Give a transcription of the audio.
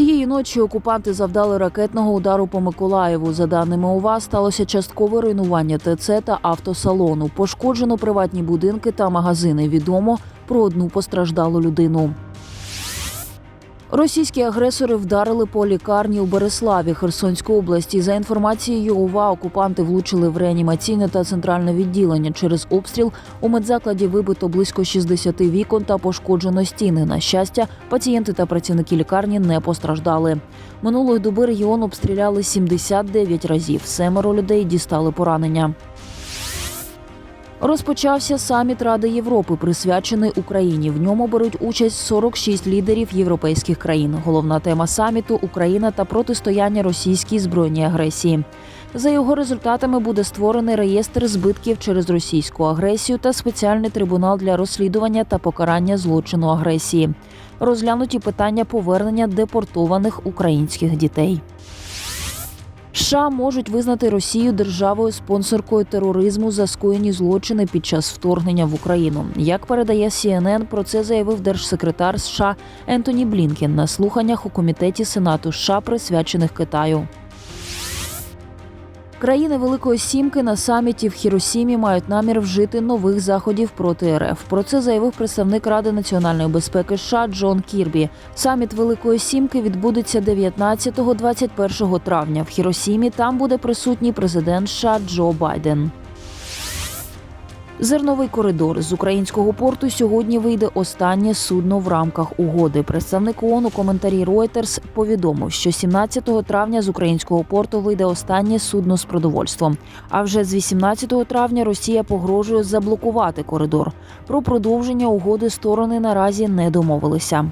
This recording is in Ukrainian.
Цієї ночі окупанти завдали ракетного удару по Миколаєву. За даними УВА, сталося часткове руйнування ТЦ та автосалону. Пошкоджено приватні будинки та магазини. Відомо про одну постраждалу людину. Російські агресори вдарили по лікарні у Береславі Херсонської області. За інформацією ОВА, окупанти влучили в реанімаційне та центральне відділення. Через обстріл у медзакладі вибито близько 60 вікон та пошкоджено стіни. На щастя, пацієнти та працівники лікарні не постраждали. Минулої доби регіон обстріляли 79 разів. Семеро людей дістали поранення. Розпочався саміт Ради Європи, присвячений Україні. В ньому беруть участь 46 лідерів європейських країн. Головна тема саміту Україна та протистояння російській збройній агресії. За його результатами буде створений реєстр збитків через російську агресію та спеціальний трибунал для розслідування та покарання злочину агресії. Розглянуті питання повернення депортованих українських дітей. США можуть визнати Росію державою спонсоркою тероризму за скоєні злочини під час вторгнення в Україну. Як передає CNN, про це заявив держсекретар США Ентоні Блінкен на слуханнях у комітеті Сенату США, присвячених Китаю. Країни Великої Сімки на саміті в Хіросімі мають намір вжити нових заходів проти РФ. Про це заявив представник Ради національної безпеки США Джон Кірбі. Саміт Великої Сімки відбудеться 19-21 травня. В Хіросімі там буде присутній президент США Джо Байден. Зерновий коридор з українського порту сьогодні вийде останнє судно в рамках угоди. Представник ООН у коментарі Reuters повідомив, що 17 травня з українського порту вийде останнє судно з продовольством. А вже з 18 травня Росія погрожує заблокувати коридор. Про продовження угоди сторони наразі не домовилися.